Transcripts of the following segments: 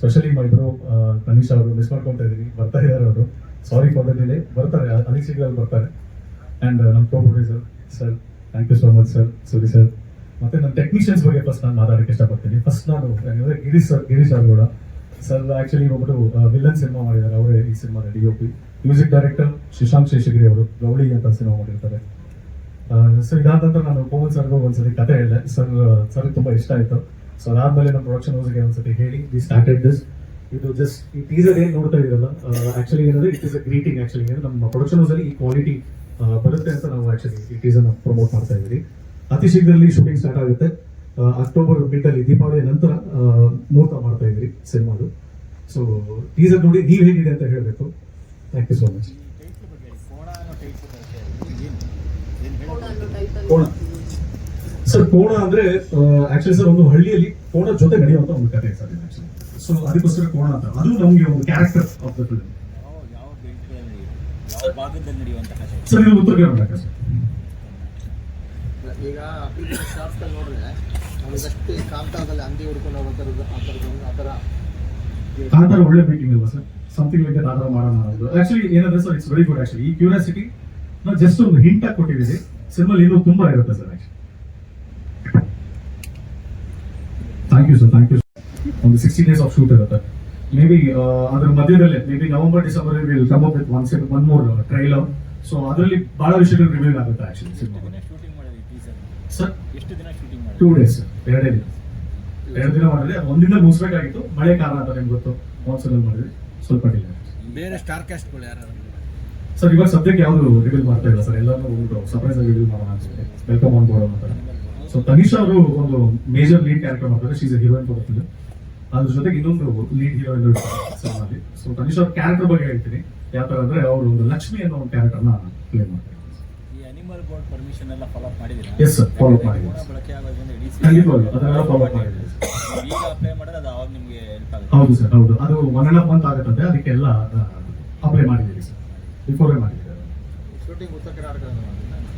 Specially bro Tanish ಅವರು miss ಮಾಡ್ಕೊತಾ ಇದ್ದೀನಿ. ಬರ್ತಾ ಇದ್ದಾರೆ ಅವರು. ಸಾರಿ ಫಾರ್ ಬರ್ತಾರೆ. ಅನಿಸಿಕೆಗಳು ಬರ್ತಾರೆ. ಆ್ಯಂಡ್ ನಮ್ಮ co producer sir thank you so much sir Suri sir ಮತ್ತೆ ನನ್ನ ಟೆಕ್ನಿಷಿಯನ್ಸ್ ಬಗ್ಗೆ ಫಸ್ಟ್ ನಾನು ಮಾತಾಡೋಕ್ಕೆ ಇಷ್ಟಪಡ್ತೀನಿ. ಫಸ್ಟ್ ನಾನು, ಯಾಕಂದರೆ ಗಿರೀಶ್ ಸರ್ ಗಿರೀಶ್ ಅವರು ಕೂಡ. ಸರ್ ಆಕ್ಚುಲಿ ಒಬ್ಬರು ವಿಲನ್ ಸಿನಿಮಾ ಮಾಡಿದ್ದಾರೆ. ಅವರೇ ಈ cinema D O P music director Shashank Sheshagiri ಅವರು ಗೌಳಿ ಅಂತ ಸಿನಿಮಾ ಮಾಡಿರ್ತಾರೆ. ಸೊ ಇದಾದ ನಂತರ ನಾನು ಕೋಮಲ್ ಸರ್ಗೂ ಒಂದ್ಸರಿ ಕತೆ ಹೇಳಿದೆ. ಸರ್ ಸರ್ ತುಂಬಾ ಇಷ್ಟ ಆಯ್ತು. ಸೊ ಅದಾದ್ಮೇಲೆ ನಮ್ಮ ಪ್ರೊಡಕ್ಷನ್ ಹೌಸ್ಗೆ ಒಂದ್ಸತಿ ಹೇಳಿ ವಿ ಸ್ಟಾರ್ಟೆಡ್ ದಿಸ್ ಇದು ಜಸ್ಟ್ ಈ ಟೀಸರ್ ಏನ್ ನೋಡ್ತಾ ಇದೆಯಲ್ಲ ಆಕ್ಚುಲಿ ಏನಂದ್ರೆ it is a greeting actually ನಮ್ಮ ಪ್ರೊಡಕ್ಷನ್ ಹೌಸ್ ಅಲ್ಲಿ ಈ ಕ್ವಾಲಿಟಿ ಬರುತ್ತೆ ಅಂತ ನಾವು ಆಕ್ಚುಲಿ ಈ ಟೀಸರ್ನ ಪ್ರಮೋಟ್ ಮಾಡ್ತಾ ಇದ್ದೀವಿ. ಅತಿ ಶೀಘ್ರದಲ್ಲಿ ಶೂಟಿಂಗ್ ಸ್ಟಾರ್ಟ್ ಆಗುತ್ತೆ. ಅಕ್ಟೋಬರ್ ಮಿಡ್ ಅಲ್ಲಿ ದೀಪಾವಳಿ ನಂತರ ಮುಹೂರ್ತ ಮಾಡ್ತಾ ಇದ್ರಿ ಸಿನಿಮಾದು. ಸೊ ಟೀಸರ್ ನೋಡಿ ನೀವು ಹೇಗಿದೆ ಅಂತ ಹೇಳಬೇಕು. ಥ್ಯಾಂಕ್ ಯು ಸೋ ಮಚ್ ಕೋಣ ಸರ್ ಕೋಣ ಅಂದ್ರೆ ಆಕ್ಚುಲಿ ಸರ್ ಒಂದು ಹಳ್ಳಿಯಲ್ಲಿ ಕೋಣ ಜೊತೆ ನಡೆಯುವಂತ ಒಂದು ಕಥೆ ಸರ್ ಆಕ್ಚುಲಿ ಸೊ ಅದಕ್ಕೋಸ್ಕರ ಕೋಣ ಅಂತ. ಅದು ನಮಗೆ ಒಂದು character of the film sir ಇದು ಉತ್ತರ ಕರ್ನಾಟಕ ಸರ್? ಈಗ ಶಾರ್ಟ್ಸ್ ನೋಡಿದ್ರೆ ನಮಗಷ್ಟು ಕಾಂತಾದಲ್ಲಿ ಹುಡ್ಕೊಂಡು ಥರದ್ದು ಆ ಥರದ್ದು ಆ ಥರ. ಥರ ಒಳ್ಳೆ ಮೇಕಿಂಗ್ ಅಲ್ವಾ ಸರ್. ಸಮಥಿಂಗ್ ಲೈಕ್ ಆ ಥರ ಮಾಡೋಣ ಆಕ್ಚುಲಿ ಏನಂದ್ರೆ sir it's very good actually ಈ ಕ್ಯೂರಿಯಾಸಿಟಿ ನಾವು ಜಸ್ಟ್ ಒಂದು ಹಿಂಟ್ ಆಗಿ ಕೊಟ್ಟಿದ್ದೀವಿ ಸಿನಿಮಾ ಇನ್ನೂ ತುಂಬಾ ಇರುತ್ತೆ sir actually thank you sir thank you ಒಂದು ಸಿಕ್ಸ್ಟಿ ಡೇಸ್ ಆಫ್ ಶೂಟ್ ಇರುತ್ತೆ ಮೇ ಬಿ ಅದ್ರ ಮಧ್ಯದಲ್ಲೇ maybe November December will come up with one set one more trailer so ಅದರಲ್ಲಿ ಬಹಳ ವಿಷಯಗಳು ರಿವೀಲ್ ಆಗುತ್ತೆ ಆಕ್ಚುಲಿ ಸರ್ ಎಷ್ಟು ದಿನ ಶೂಟಿಂಗ್ ಟೂ ಮಾಡಿದ್ರಿ ಡೇಸ್ ಎರಡೇ ದಿನ. ಎರಡು ದಿನ ಮಾಡಿದ್ರೆ ಒಂದಿನ ಮುಗಿಸ್ಬೇಕಾಗಿತ್ತು. ಮಳೆ ಕಾರಣ ಅಂತ ನಿಮ್ಗೆ ಗೊತ್ತು. ಮಾನ್ಸೂನ್ ಅಲ್ಲಿ ಮಾಡಿದ್ರೆ ಸ್ವಲ್ಪ ಡಿಲೇ ಬೇರೆ ಸ್ಟಾರ್ ಕ್ಯಾಸ್ಟ್ಗಳು ಯಾರು ಸರ್ ಇವಾಗ ಸದ್ಯಕ್ಕೆ ಯಾವುದು ರಿವೀಲ್ ಮಾಡ್ತಾ ಇಲ್ಲ ಸರ್. ಎಲ್ಲರೂ ಸರ್ಪ್ರೈಸ್ ಆಗಿ ರಿವೀಲ್ ಮಾಡೋಣ ಅನ್ಸುತ್ತೆ ವೆಲ್ಕಮ್ ಆನ್ ಬೋರ್ಡ್ ಅಂತ. ಸೊ ತನಿಷಾ ಅವರು ಒಂದು ಮೇಜರ್ ಲೀಡ್ ಕ್ಯಾರೆಕ್ಟರ್ ಮಾಡ್ತಾರೆ. ಶೀಸ್ ಹೀರೋಯಿನ್ ಬರುತ್ತದೆ ಅದ್ರ ಜೊತೆಗೆ ಇನ್ನೊಂದು ಲೀಡ್ ಹೀರೋಯಿನ್ ಸಿನಿಮಾಲಿ ಸೊ ತನಿಷಾ ಅವ್ರ ಕ್ಯಾರೆಕ್ಟರ್ ಬಗ್ಗೆ ಹೇಳ್ತೀನಿ. ಯಾವ ತರ ಅಂದ್ರೆ ಅವರು ಒಂದು ಲಕ್ಷ್ಮಿ ಅನ್ನೋ ಒಂದು ಕ್ಯಾರೆಕ್ಟರ್ನ ಪ್ಲೇ ಮಾಡ್ತಾರೆ. ಈ ಅನಿಮಲ್ ಬೋರ್ಡ್ ಪರ್ಮಿಷನ್ ಎಲ್ಲ ಫಾಲೋ ಮಾಡಿದ್ದೀನಿ. ಅದನ್ನೆಲ್ಲ ಹೌದು ಸರ್ ಹೌದು. ಅದು ಒನ್ ಅಂಡ್ ಹಾಫ್ ಮಂತ್ ಆಗುತ್ತಂತೆ. ಅದಕ್ಕೆಲ್ಲ ಅಪ್ಲೈ ಮಾಡಿದ್ದೀವಿ ಸರ್ ಬಿಫೋರೇ ಮಾಡಿದ್ದೀವಿ.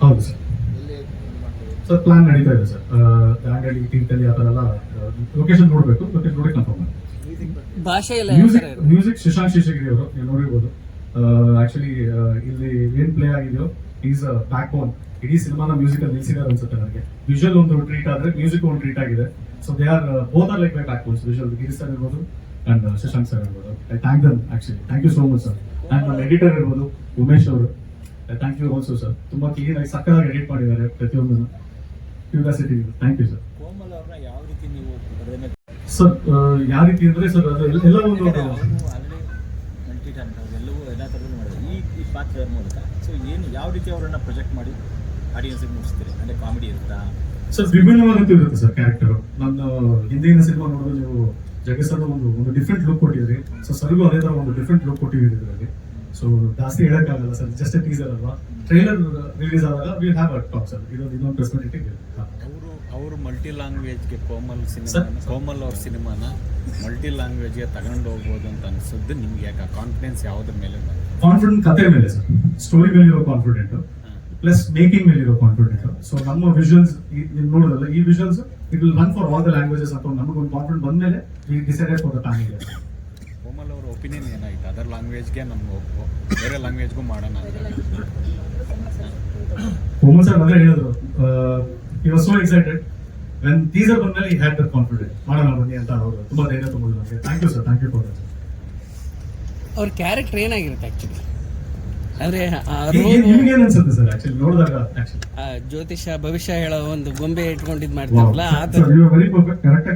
ಹೌದು ಸರ್ ಸರ್ ಪ್ಲಾನ್ ನಡೀತಾ ಇದೆ ಸರ್. ದಾಂಡೇಲಿ ತಿಂತಲ್ಲಿ ಆ ಥರ ಎಲ್ಲ ಲೊಕೇಶನ್ ನೋಡಬೇಕು. ಲೊಕೇಶನ್ ನೋಡಿ ಕನ್ಫರ್ಮ್ ಮಾಡಿ. ಮ್ಯೂಸಿಕ್ ಬಗ್ಗೆ ಭಾಷೆ ಎಲ್ಲ ಮ್ಯೂಸಿಕ್ ಶಶಾಂಕ್ ಶೇಷಗಿರಿ ಅವರು ನೀವು ನೋಡಿರ್ಬೋದು. ಆಕ್ಚುಲಿ ಇಲ್ಲಿ ಏನ್ ಪ್ಲೇ ಆಗಿದೆಯೋ ಈಸ್ ಬ್ಯಾಕ್ ಬೋನ್ ಇಡೀ ಸಿನಿಮಾನ ಮ್ಯೂಸಿಕ್ ಅಲ್ಲಿ ನಿಲ್ಸಿದ್ದಾರೆ ಅನ್ಸುತ್ತೆ ನನಗೆ. ವಿಜುವಲ್ ಒಂದು ಟ್ರೀಟ್ ಆದ್ರೆ ಮ್ಯೂಸಿಕ್ ಒಂದು ಟ್ರೀಟ್ ಆಗಿದೆ. So they are both are like my backbones visual Giri sir ಇರ್ಬೋದು ಅಂಡ್ ಶಶಾಂಕ್ ಸರ್ ಇರ್ಬೋದು. I thank them actually thank you so much sir and ನಮ್ಮ ಎಡಿಟರ್ ಇರ್ಬೋದು ಉಮೇಶ್ ಅವರು. ಥ್ಯಾಂಕ್ ಯು ಆಲ್ಸೋ ಸರ್ ತುಂಬಾ clean ಆಗಿ ಸಕ್ಕದಾಗಿ ಎಡಿಟ್ ಮಾಡಿದ್ದಾರೆ ಪ್ರತಿಯೊಂದನ್ನು. Curiosity thank you sir Komal ಅವ್ರನ್ನ ಯಾವ ರೀತಿ ನೀವು ಸರ್ ಯಾವ ರೀತಿ ಅಂದರೆ ಸರ್ ಅದು ಎಲ್ಲ- ಒಂದು ಎಲ್ಲವೂ ಎಲ್ಲ ಥರದ್ದು ಮಾಡಿದ್ರು ಈ ಈ ಪಾತ್ರದ ಮೂಲಕ? ಸೊ ಏನು ಯಾವ ರೀತಿ ಅವರನ್ನು ಪ್ರೊಜೆಕ್ಟ್ ಮಾಡಿ ಆಡಿಯನ್ಸಿಗೆ ಮುಗಿಸ್ತೀರಿ ಅಂದರೆ ಕಾಮಿಡಿ ಇರುತ್ತಾ? ಸರ್ ವಿಭಿನ್ನವಾದಂತೂ ಇರುತ್ತೆ ಸರ್ ಕ್ಯಾರೆಕ್ಟರ್ ನನ್ನ ಹಿಂದಿನ ಸಿನಿಮಾ ನೋಡಿದ್ರೆ ನೀವು ಜಗಸನ್ನು ಒಂದು ಒಂದು ಡಿಫ್ರೆಂಟ್ ಲುಕ್ ಕೊಟ್ಟಿದ್ರಿ ಸೊ ಸರಿಗೂ ಅದೇ ತರ ಒಂದು ಡಿಫ್ರೆಂಟ್ ಲುಕ್ ಕೊಟ್ಟಿದ್ದೀರಿ ಇದರಲ್ಲಿ. ಸೊ ಜಾಸ್ತಿ ಹೇಳೋಕ್ಕಾಗಲ್ಲ ಸರ್ ಜಸ್ಟ್ ಟೀಸರ್ ಅಲ್ವಾ? ಟ್ರೈಲರ್ ರಿಲೀಸ್ ಆದಾಗ will have a top sir ಇದೊಂದು ಇನ್ನೊಂದು ಪ್ರೆಸ್ ಮೀಟ್ ಅವರು ಅವರು ಮಲ್ಟಿ ಲ್ಯಾಂಗ್ವೇಜ್ಗೆ ಕೋಮಲ್. ಸಿನಿಮಾ ಕೋಮಲ್ ಅವ್ರ ಸಿನಿಮಾನ ಮಲ್ಟಿ ಲ್ಯಾಂಗ್ವೇಜ್ಗೆ ತಗೊಂಡು ಹೋಗ್ಬೋದು ಅಂತ ಅನ್ಸುತ್ತೆ ನಿಮ್ಗೆ ಯಾಕೆ? ಕಾನ್ಫಿಡೆನ್ಸ್ ಯಾವುದ್ರ ಮೇಲೆ? ಕಾನ್ಫಿಡೆಂಟ್ ಕತೆ ಮೇಲೆ ಸರ್ ಸ್ಟೋರಿ ಮೇಲೆ ಇರೋ ಕಾನ್ಫಿಡೆಂಟ್ ಪ್ಲಸ್ ಮೇಕಿಂಗ್ ಮೇಲೆ ಇರೋ ಕಾನ್ಫಿಡೆಂಟ್ ಸೊ ನಮ್ಮ ವಿಷನ್ಸ್ ನೀವು ನೋಡೋದಲ್ಲ ಈ visions it will run for all the languages ಅಂತ ನಮಗೊಂದು ಕಾನ್ಫಿಡೆಂಟ್ ಬಂದ್ಮೇಲೆ we decided for the time opinion ಏನಾಯ್ತು? ಅದರ್ ಲ್ಯಾಂಗ್ವೇಜ್ಗೆ ನಮ್ಮ ಬೇರೆ ಲ್ಯಾಂಗ್ವೇಜ್ಗೂ ಮಾಡೋಣ ಅಂತ. ಕೋಮಲ್ ಸರ್ ಮೊದಲೇ ಹೇಳಿದ್ರು you was so excited when teaser ಬಂದಮೇಲೆ ಈ ಹ್ಯಾಡ್ ದ ಕಾನ್ಫಿಡೆಂಟ್ ಮಾಡೋಣ ಬನ್ನಿ ಅಂತ ಅವರು ತುಂಬಾ ಧೈರ್ಯ ತುಂಬಿದ್ರು ನನಗೆ thank you sir thank you for ಅವ್ರ ಕ್ಯಾರೆಕ್ಟರ್ ಏನಾಗಿರುತ್ತೆ ಆಕ್ಚುಲಿ ಅಂದ್ರೆ ನಿಮ್ಗೆ ಅನ್ಸುತ್ತೆ ಸರ್ ಆಕ್ಚುಲಿ ನೋಡಿದಾಗ ಜ್ಯೋತಿಷ ಭವಿಷ್ಯ ಹೇಳೋ ಒಂದು ಗೊಂಬೆ ಇಟ್ಕೊಂಡಿದ್ ಮಾಡ್ತಾರಲ್ಲ ಆ ಥರ ವೆರಿ ಪರ್ಫೆಕ್ಟ್ ಕರೆಕ್ಟ್